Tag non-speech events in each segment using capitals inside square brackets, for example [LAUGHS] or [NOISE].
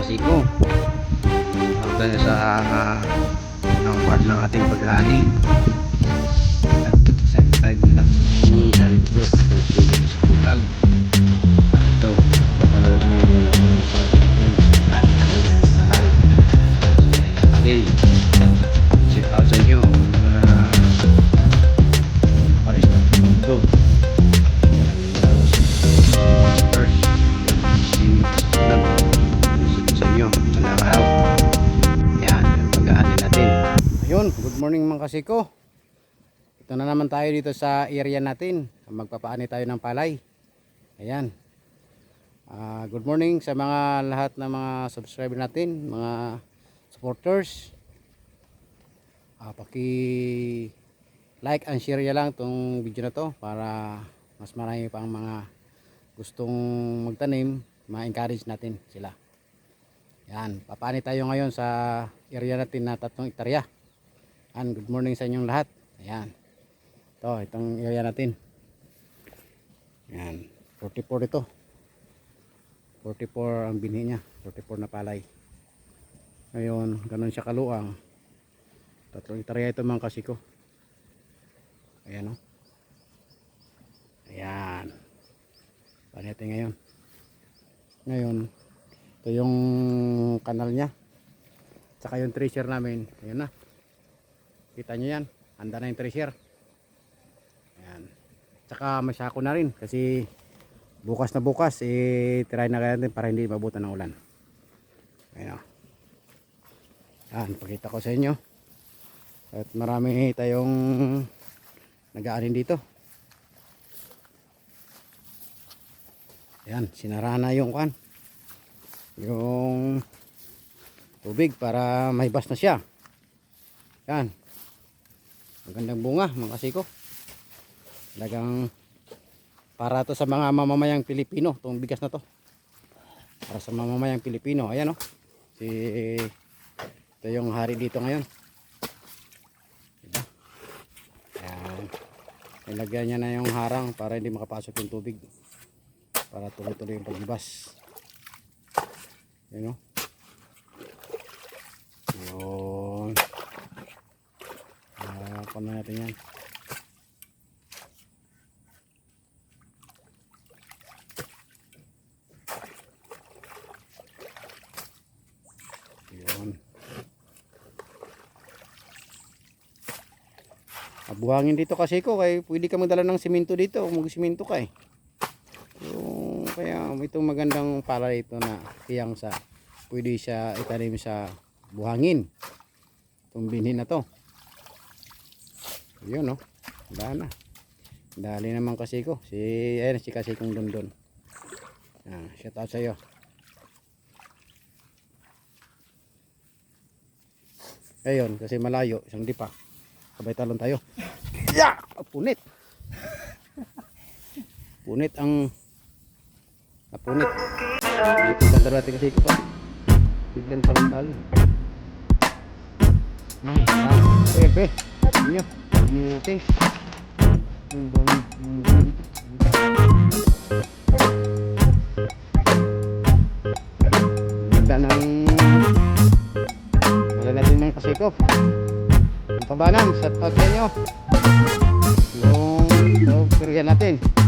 kasiko. Hanggang sa uh, ng part ng ating paghahani. At sa side na ni Alito sa kulang. Ito. Okay. Morning mga kasiko. Ito na naman tayo dito sa area natin. Magpapaani tayo ng palay. Ayan. Ah, good morning sa mga lahat ng mga subscriber natin, mga supporters. Ah, paki like and share ya lang tong video na to para mas marami pang mga gustong magtanim, ma-encourage natin sila. Yan, papani tayo ngayon sa area natin na tatlong hektarya. Yan, good morning sa inyong lahat. Ayan. Ito, itong area natin. Yan, 44 ito. 44 ang binhi niya. 44 na palay. Ngayon ganun siya kaluang. Tatlong itarya ito mga kasiko ayan o ayan. Paano natin ngayon. Ngayon ito yung kanal niya. Tsaka yung treasure namin. Ayan na kita nyo yan. Handa na yung treasure. Ayan. Tsaka masyako na rin kasi bukas na bukas eh try na kaya natin para hindi mabutan ng ulan. Ayun o yan pakita ko sa inyo. At marami tayong nag-aanin dito. Yan sinara na yung kan yung tubig para may bas na siya. Yan magandang bunga mga kasiko. Talagang para to sa mga mamamayang Pilipino itong bigas na to. Para sa mamamayang Pilipino ayan o si ito yung hari dito ngayon. Diba? ayan. Nilagyan niya na yung harang para hindi makapasok yung tubig. Para tuloy-tuloy yung paglibas ayan o yun uh, na natin yan Yun. Abuhangin dito kasi ko kay pwede ka magdala ng simento dito kung mag-simento ka eh. Yung, kaya itong magandang pala ito na tiyang sa pwede siya itanim sa buhangin. Itong binhin na to. Yun no. Wala na. Dali naman kasi ko. Si, ayun si kasi kong dundon. Ah, shout out sa iyo. Ayun, kasi malayo, isang dipa. Sabay talon tayo. Ya! Punit. Punit ang napunit. Dito sa darating kasi ko pa. Biglan pa lang talo. Ah, ebe. Inyo. Inyo. Ganda ng wala natin ng kasikop. Ang pabanam, sa out sa inyo. Yung pirya natin.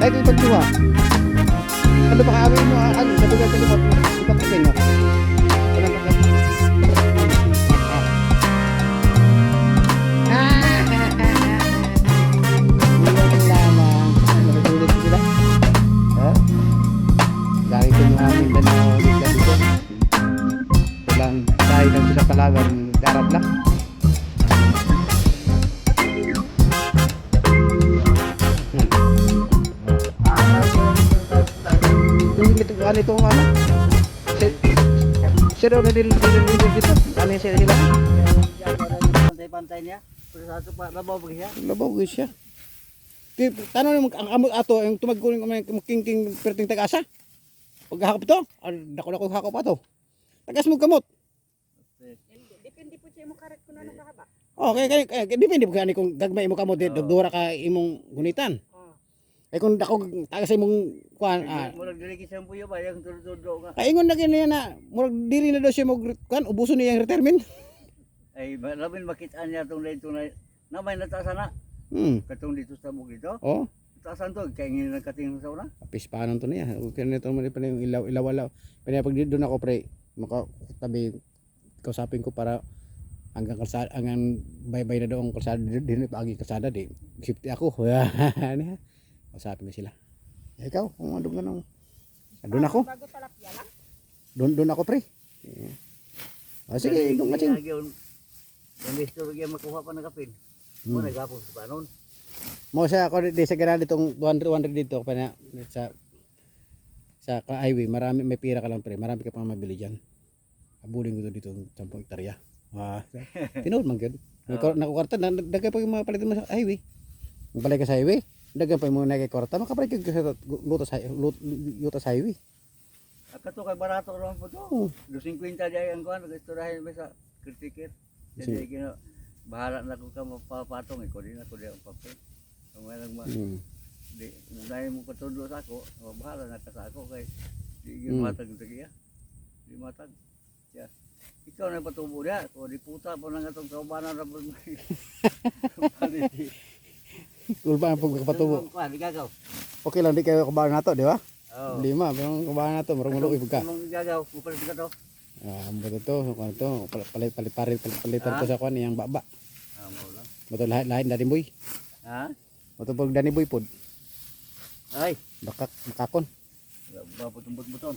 Ano awin mo, ah, ano, sabi ka sa limot, ipapapin mo. Sila. Ha? Lagi ko mga Mindanao dito dito. Walang dahil lang sila palagan, darat lang. Ano itong ano? Si, siya daw na din dito dito. Ano yung sila sila? Pantay-pantay niya. Pero sa ato pa, labaw ba siya? Labaw ko siya. Tanong naman, ang amo ato, yung tumagkuling kung king-king perting tagasa. Pag hakap to, ah, dako-dako hakap pa to. Tagas mo kamot. Depende po siya mo karat ko na nakahaba. Oh, kaya, depende po kani kung gagmay mo kamot, oh. dugdura ka imong gunitan. Oh. Eh kung dako tagas imong kuan, ah, Murag dili kisang puyo ba, yung tulo-tulo nga. Ay, ingon na kanya na, murag dili na daw siya mag, kan, ubuso niya yung retirement. Ay, labin makitaan niya itong dito na, na may nataasan na. Hmm, Katong dito sa bukid to. oh, Taasan to, kaya ngayon nagkatingin sa una. apis paano to niya. Okay na ito mali pa na yung ilaw, ilaw, ilaw. Pero pag doon ako, pre, makatabi, kausapin ko para hanggang kalsada, hanggang bye-bye na ang kalsada, din pagi kalsada, di, safety ako. [LAUGHS] Kausapin ko sila. Eh, ikaw, kung ano ka nang, doon ako, Bago talapya lang. doon, doon ako, pre. Eh. Ah, sige, doon ka, Ching. Yung listo rin makuha pa ng kapin. Hmm. Mo nagapon sa panon. Mo sa ako di sa ganaan ditong 200 100 dito pa na sa sa highway marami may pira ka lang pre marami ka pang mabili diyan abulin ko to dito 10 hektarya ah [LAUGHS] tinood man gyud may kor- nakukarta na dagay pa yung mga palitan mo sa highway balay ka sa highway dagay pa yung mga nagkakwarta makapalit ka sa lutas lut- lutas highway Akato kay barato ron po to. Oo. 250 diay ang kuan, nagisturahin ba sa kritikit. Jadi kino bahala na ko ka mapapatong iko din ako di ang papel. May nang ma hmm. di dahil mo patulo sa ako, bahala na ka sa ako kay di Mm. mm. matag tagiya. Di matag. Ya. Ikaw na patubo dia, ko di puta po nang atong kaubanan ra. [LAUGHS] Ulba ang pagkapatubo Kuan, okay lang di kayo kabahan nato di ba Oh. lima pero kabahan nato marong maluoy ka Anong gagaw? Mupalit ka to. ah mo to to ano to palit palit palit palit palitan ko sa kwan yang baba Ah, mo lang. Betul lahat lain dari boy. Ha? Betul pag dani boy pod. Ay, Bakak makakon. ba putong-buton.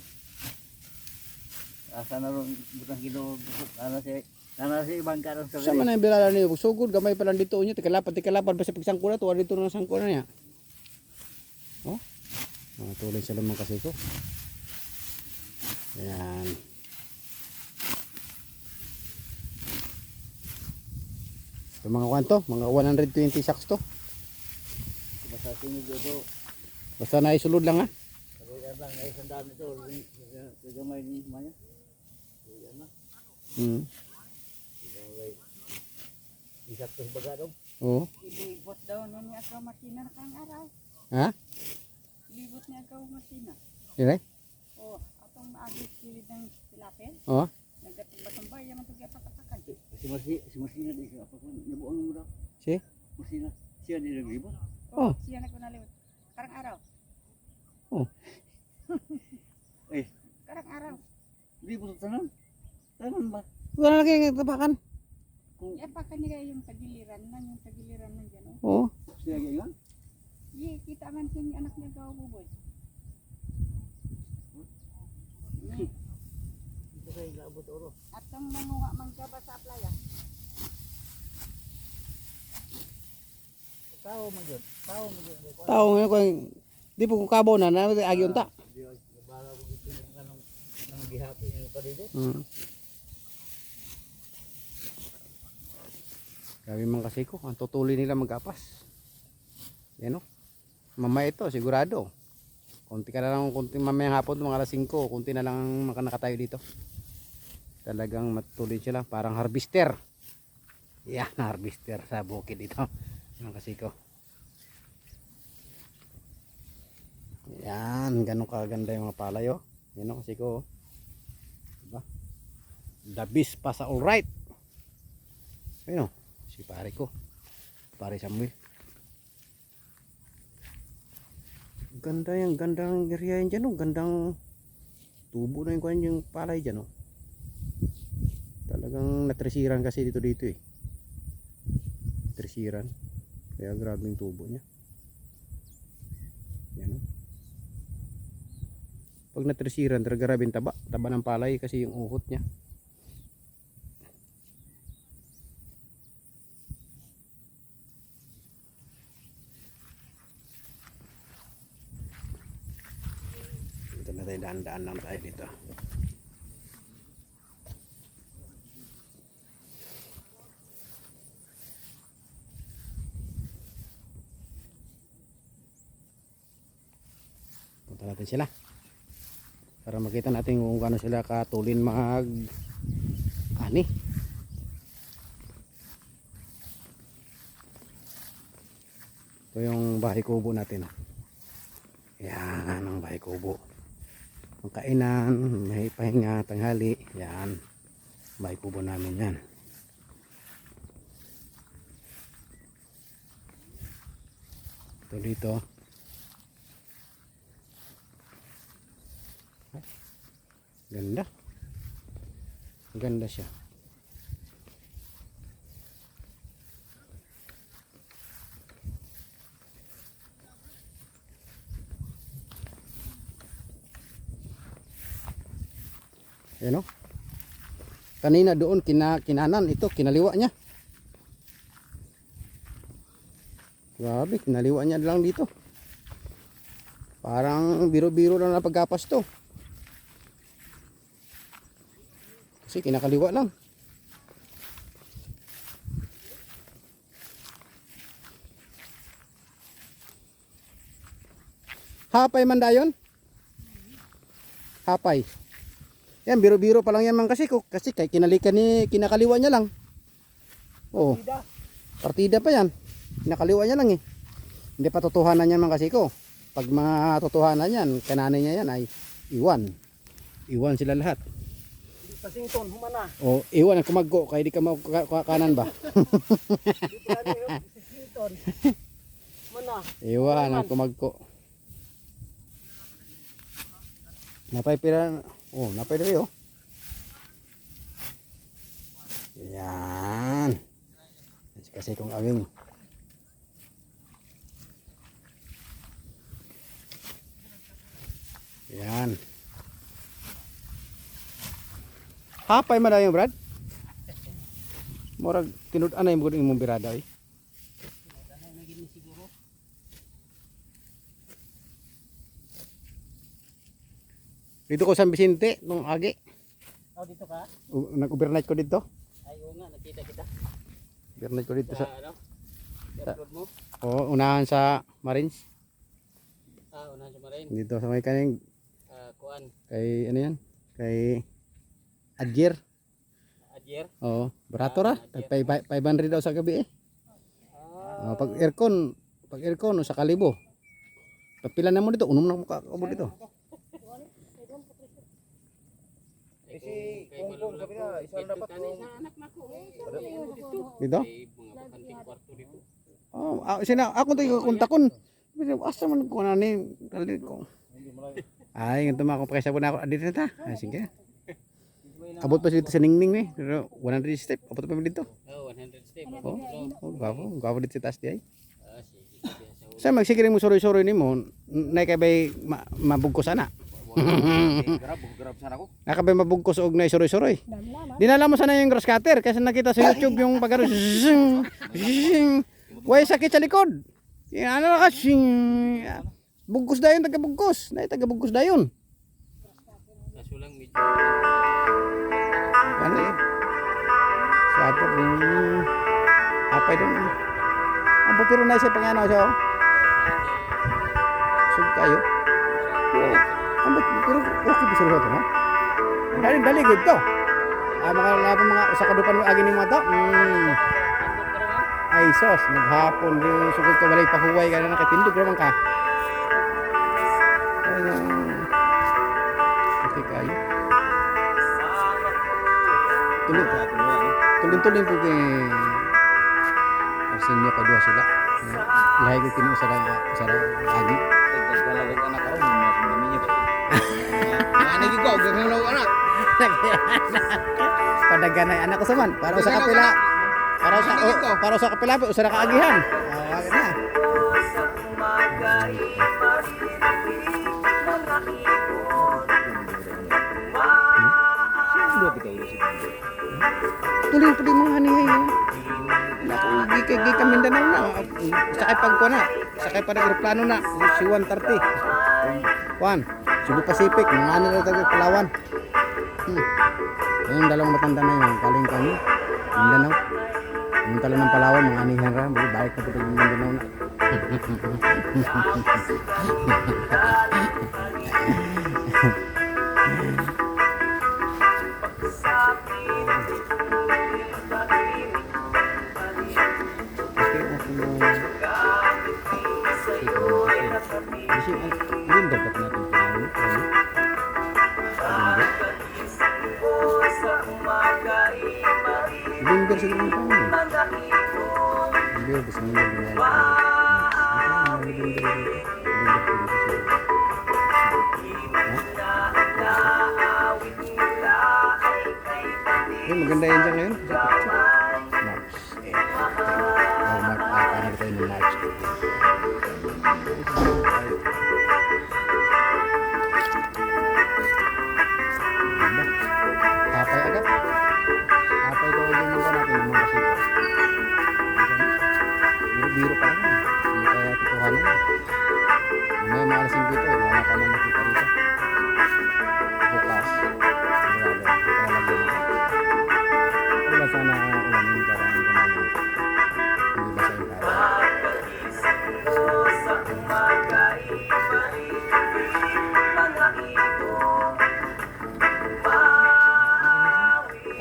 Asa na ron butang kilo ana si ana si ron sa Sa man ang bilala niyo sugod gamay pa lang dito unya tikalapan tikalapan basta pigsangko na to dito na sangko na niya. Oh. Mga tuloy sa lamang kasi ko. Ayan. Ito mga kwanto, mga 120 sacks to. Basta sunod dito. Basta naisulod lang ha. Sabi ka lang ay sandaan ito. Gamay ni manya. Yan na. Hmm. Gamay. Isakto baga daw. Oo. Ilibot daw nun niya ikaw masina na kang araw. Ha? Ilibot niya ikaw masina. Dire? O, atong maagis kilid ng tilapel. Oo. Nagatumbay yaman ito gapatapakan. Si Marsi, si Marsi na di siya. Nabuang mo daw. Si? Marsi na. Siya di naglibot. Oh. O, siya na ko naliwat. Karang araw. [LAUGHS] Eh, Karang araw. libot sa tanan. Tanan ba? Wala lagi tapakan. Kung Yan pa kanila yung tagiliran man, yung tagiliran man dyan. O. Oo. siya ganyan. Ye, kita man siya yung anak niya gawa buboy. Ito sa ilabot oro. Atong manguha manggaba sa playa. Tao man yun. Tao man yun. Tao ngayon kung di po ko kabaw na na agi unta. Di nabala ko gusto ng kanong nang gihapon niyo pa dito. Mm. Grabe man kasi ko, ang tutuloy nila magapas. Yan o. Mamaya ito, sigurado. Kunti ka na lang, kunti mamayang hapon, mga alas 5, kunti na lang ang maka- nakatayo dito. Talagang matuloy sila, parang harvester. Yan, [LAUGHS] harvester sa bukid dito. [LAUGHS] Mga kasi ko. Yan, ganun kaganda yung mga palay oh. Yan o kasi ko. oh. Diba? The beast pa sa alright. Ayun o, si pare ko. Pare Samuel. Ganda yung gandang area yan dyan, oh. Gandang tubo na yung kwan yung palay dyan, oh. Talagang natresiran kasi dito dito eh. Tresiran. Kaya grabe yung tubo niya. Yan, oh. Pag natresiran, grabe yung taba. Taba ng palay kasi yung uhot niya. Daan-daan lang tayo dito. Punta natin sila. Para makita natin kung gaano sila katulin mag ani. Ito yung bahay kubo natin. Yan ang bahay kubo. Ang kainan, may pahinga, tanghali. Yan. Bahay kubo namin yan. Ito dito. Ganda. Ganda siya. Ayan o. Kanina doon kina, kinanan ito, kinaliwa niya. Grabe, kinaliwa niya lang dito. Parang biro-biro lang na pagkapas to. Kasi kinakaliwa lang. Hapay man dayon? Hapay. Yan, biro-biro pa lang yan man kasi ko. Kasi kay kinalikan ni kinakaliwa niya lang. Oh. Partida pa yan. Kinakaliwa niya lang eh. Hindi pa totohanan yan man kasi ko. Pag matotohanan yan, kananin niya yan ay iwan. Iwan sila lahat. Pasington, humana. O, iwan ang kumagko kaya di ka kanan ba? [LAUGHS] Iwan ang kumagko. Napay pira. Oh, napay diri oh. Yan. Kasi kung awing. Yan. Hapay man dayon, Brad. Murag tinud-anay mo imong birada eh. Dito ko San Vicente nung agi. Oh, dito ka? Nag-overnight ko dito. Ay, oo nga, nakita kita. Overnight ko dito sa ano? I-upload mo? oh, unahan sa Marines. Ah, unahan sa marin. Dito sa may kaning Ah, kuan. kay ano yan? Kay Adjer. Adyer. Oo, barato ra. Tag pay- pay- 500 daw sa gabi eh. Ah, Oh, pag aircon, pag aircon sa kalibo. Papila na mo dito, unom na mo ka mo dito. Kasi kung kung sabi na, dapat kung Anak na. Dito? mga bakanting kwarto dito. Oh, ah, sina ako tayo kontakon. Asa man ko na ni dali ko. Ay, ganito ako pakisa po na ako dito na ta. Ay, sige. Abot pa dito sa ningning ni. Pero 100 step, abot pa dito. Oh, 100 step. Oh, oh gwapo, gwapo dito sa taas di ay. Ah, sa magsigiring mo soroy-soroy nimo, nay kay bay ma mabugkos ana. [LAUGHS] Grab, grab sana ko. Nakabay mabugkos og nay soroy-soroy. Dinala mo sana yung grass cutter kasi nakita sa YouTube yung zing. Way sakit sa likod. Yung ano ka zing. Bugkos dayon taga bugkos. Nay taga bugkos dayon. Kaso lang medyo Ano yun? Sabi rin. Apay doon. Ang butiro na siya pangano siya. oh. Sug kayo. Ang okay ba sila no? Dali dali good to. Ah mga laban mga usa ka dupan agi ning mata. Mm. Ay sos, maghapon yung sugod ka balay pahuway ka na nakatindog raman ka. Ay, ah. okay kayo. Tuloy pa. Tulin-tulin po kay Arsenio kadua sila. Lahi ko kini usara usara agi. Nagkalawag anak ako, mas dami niya. Ano ko, gagalaw anak. [LAUGHS] Padagan na anak ko saman. Para sa kapila. Para sa oh, para sa kapila usa na kaagihan. Ah, wag na. Tuloy pa din mga hanihay yun. Naku, gikay gikay Mindanao na. Sakay pag ko na. Sakay pa ng aeroplano na. Si 130. Juan, Cebu Pacific, mga ano na tayo Palawan. Hmm. Yung dalawang matanda na yun, kaling kami, Mindanao. Yung tala ng Palawan, mga anihan ra, balik balik na po tayo Mindanao na. Okay, okay November siguro ng eh. December, January, February, March. Ito ang mga November, November po dito siguro. Eh, maganda yan dyan ngayon. March 8. Oh, March, ah, paano tayo ng March 8. Biro-biro pa lang.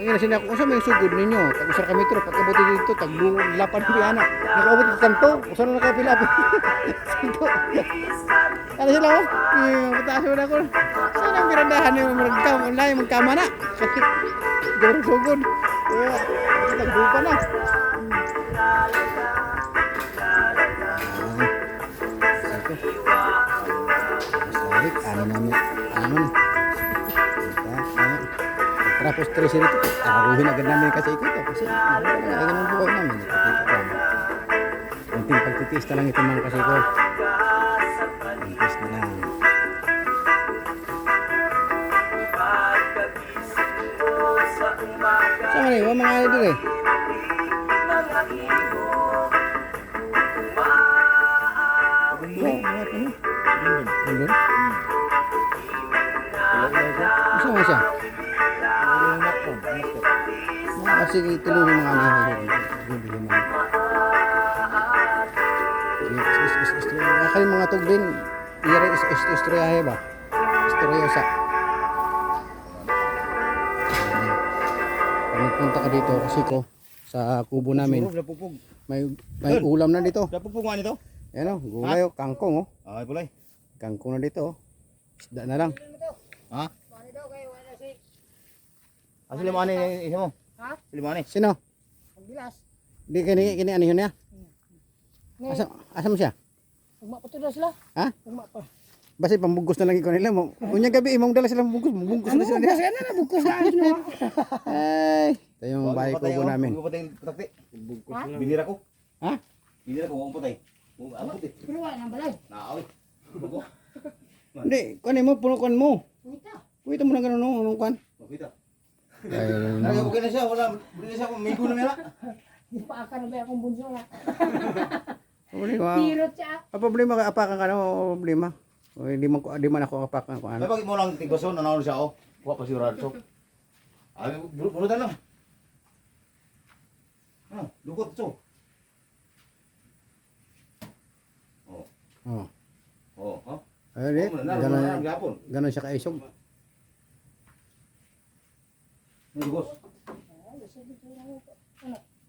Ang ina sinak ko sa may sugod ninyo. Tag usar kami tro pagkabuti dito tag lapan bi anak. Nakaabot sa kanto. Usa na nakapila. Sito. [LAUGHS] Ano sila oh? Yung pataas mo na ko. Sana ang birandahan yung magkam online magkama na. Dorong sugod. Tagbo pa na. Balik ano namin. Ano ni? Tapos tres rito, araruhin agad namin kasi ikaw to. Kasi ano ganun ang buhay namin. Ito ko. Kunting pagtitiis na lang ito mga kasi ko. Pagtitiis na lang. Saan nga wa mga idol eh? Ano? Nga siya? Ah, sige, tuloy mo mga ano. Bibigyan mo. Yung mga tugbin, ira is is istoryahe ba? Istorya sa. Pag nagpunta ka dito kasi ko sa kubo namin, may may ulam na dito. Napupog nga nito? Yan oh, gulay oh, kangkong oh. Ay, pulay. Kangkong na dito oh. Isda na lang. Ha? Ah, sila mga ni isa mo? Ha? Ni? Sino? Pagbilas. Di kini kini ano yun niya? Asa asa mo siya? Ugma pa to na sila. Ha? Ugma pa. Basta pambugos na lang ikaw nila mo. Unya gabi imong dala sila pambugos, mabugos na sila. Bugos na na bugos na ano. [LAUGHS] Ay, ito yung bahay kubo namin. Huwag patay patakti. Ha? Binira ko. Ha? Binira ko, huwag patay. Ang puti. Pero wala nang balay. Naawi. Ko. Hindi, kunin mo, puno kuan mo. Ito. Kuwita mo na ganun no, anong kuan. Makita. Ay, Ay, okay na siya. Wala. Bili na siya. May gulo na mera. Di pa aka na ba akong bunso na. [LAUGHS] problema. Pirot siya. Ah, problema ka apakan ka na, o problema. O, di man ko di man ako apakan ko Ay, ano. pag mo lang tigbason, nanalo siya. Oh. Huwag pa sigurado. So. Ay, bul- bulutan lang. Ah, lukot so. Oh. Oh. Oh, ha? Ay, di, Oh, nanalo, nanalo, ganun, gapon. ganun siya kaisog. May lugos.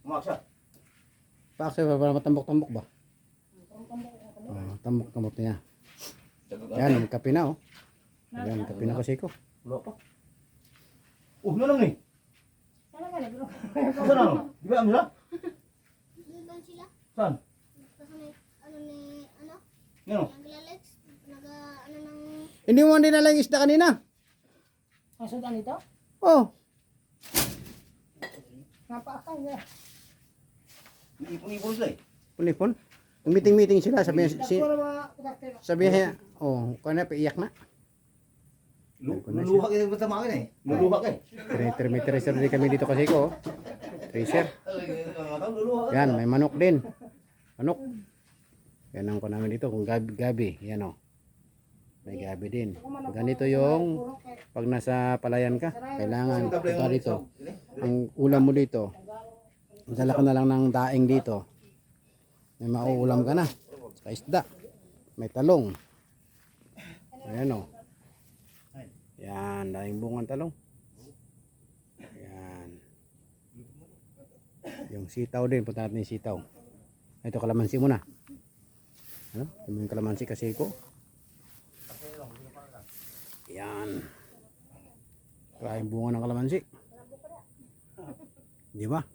Umak siya. Paksa pa para matambok-tambok ba? Oh, tambok-tambok niya. Yan, kape na oh. Yan, kape na kasi ko. Wala pa. Oh, ano lang ni? Ano ka na bro? Saan ano? Di ba ano sila? Doon sila. Saan? Ano ni ano? Yan o. Naglalets. Hindi mo dinala yung isda kanina. Masudan ito? Oh. Napaakay niya. Ipon-ipon sila eh. Pulipon. Meeting-meeting sila. Sabi niya, si, sabi niya, oh, kung na, iyak na. Luluha kayo sa mga eh. Luluha kayo. Tracer, may tracer din kami dito kasi ko. oh. Tracer. Yan, may manok din. Manok. Yan ang ko namin dito, kung gabi, gabi. Yan o. May gabi din. Ganito yung pag nasa palayan ka, kailangan punta dito. Ang ulam mo dito, dala ka na lang ng daing dito. May mauulam ka na. Sa isda. May talong. Ayan o. Yan, daing bungang talong. Yan. Yung sitaw din, punta natin yung sitaw. Ito kalamansi muna. Ano? Ito yung kalamansi kasi ko. Yan. Maraming bunga ng kalamansi. Di ba?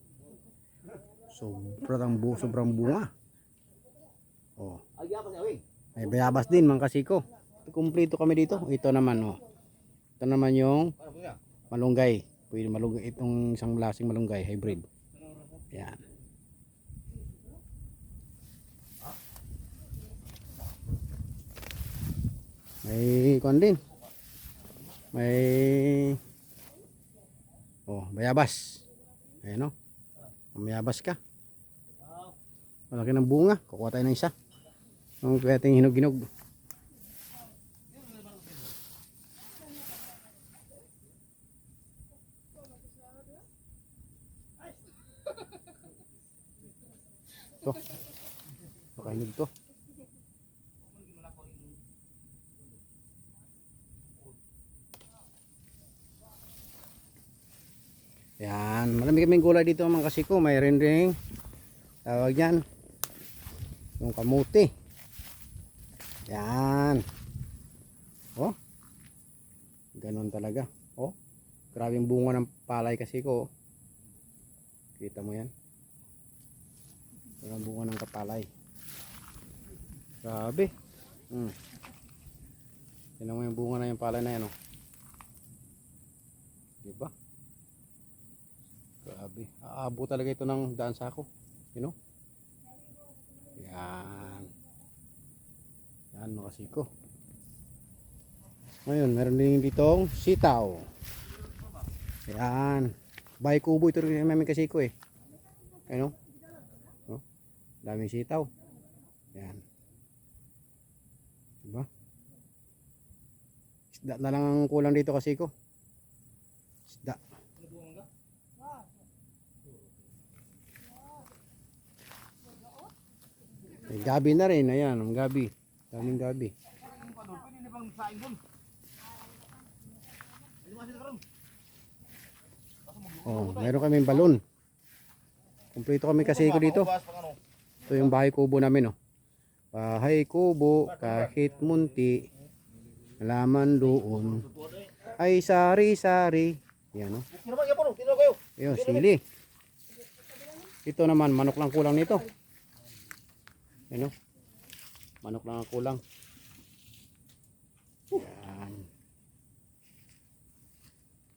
Sobrang bu sobrang bunga. Oh. May bayabas din mga kasiko. Kumpleto kami dito. Ito naman oh. Ito naman yung malunggay. Pwede malunggay itong isang lasing malunggay hybrid. Yan. May kon din. May Oh, bayabas. Ayan oh. Mayabas ka. Malaki ng bunga. Kukuha tayo ng isa. Ang pwedeng hinog-hinog. To. Makahinog to. Yan, marami kaming gulay dito mga kasiko. May ring tawag yan. Yung kamuti. Yan. Oh. Ganon talaga. Oh. Grabe yung bunga ng palay kasi ko. oh. Kita mo yan. Walang bunga ng kapalay. Grabe. Hmm. Tingnan mo yung bunga na yung palay na yan oh. Diba? Grabe. Aabo talaga ito ng daan sa ako. You know? Yan. Yan mga siko. Ngayon, meron din ditong sitaw. Yan. Bahay kubo ito rin namin kasiko eh. Ano? Oh, daming sitaw. Yan. Diba? Isda na lang ang kulang dito kasi ko. Isda. May gabi na rin. Ayan, ang gabi. Daming gabi. Oh, meron kaming balon. Kumpleto kami kasi ko dito. Ito yung bahay kubo namin, oh. Bahay kubo, kahit munti, halaman doon. Ay, sari-sari. Yan, oh. Ayun, sili. Ito naman, manok lang kulang nito. Ano? Manok lang ang kulang. Yan.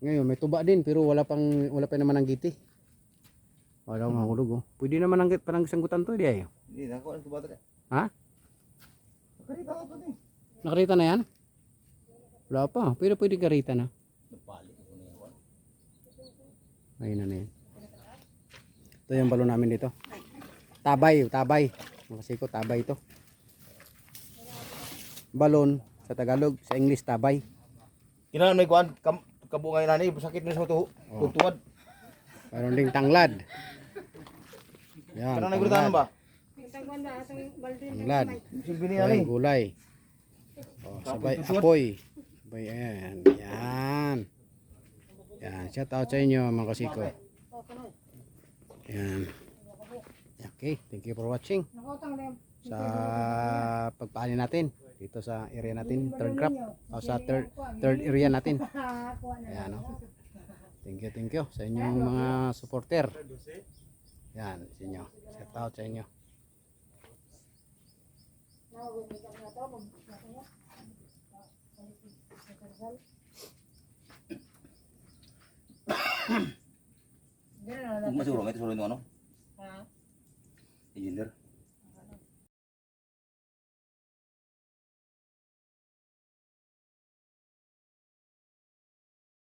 Ngayon, may tuba din pero wala pang wala pa naman ang giti. Wala nga hulog oh. Pwede naman ang parang sanggutan to di ay. Hindi, nakuha ang kubata ka. Ha? Nakarita ka pa din. Nakarita na yan? Wala pa. Pero pwede karita na. Napali ko na yan. Ayun na na yan. Ito yung balon namin dito. Tabay, tabay. Kasi ko tabay ito. Balon sa Tagalog, sa English tabay. Kailangan may kuhan, kam, kabungay na ni, sakit na sa tuho. Oh. Tutuwad. Mayroon ding tanglad. Yan, Kailangan naguritahan ba? Tanglad. Niya ni. gulay. Oh, sabay apoy. Sabay, ayan. Yan. Yan, shout out sa inyo mga kasiko. Yan. Okay, thank you for watching sa pagpaani natin dito sa area natin, third crop, o sa third, third area natin. [LAUGHS] Ayan, no? Thank you, thank you sa inyong mga supporter. Yan, sa inyo. Shout out sa inyo. Kung masuro, may tasuro yung ano? Ha? iyidir.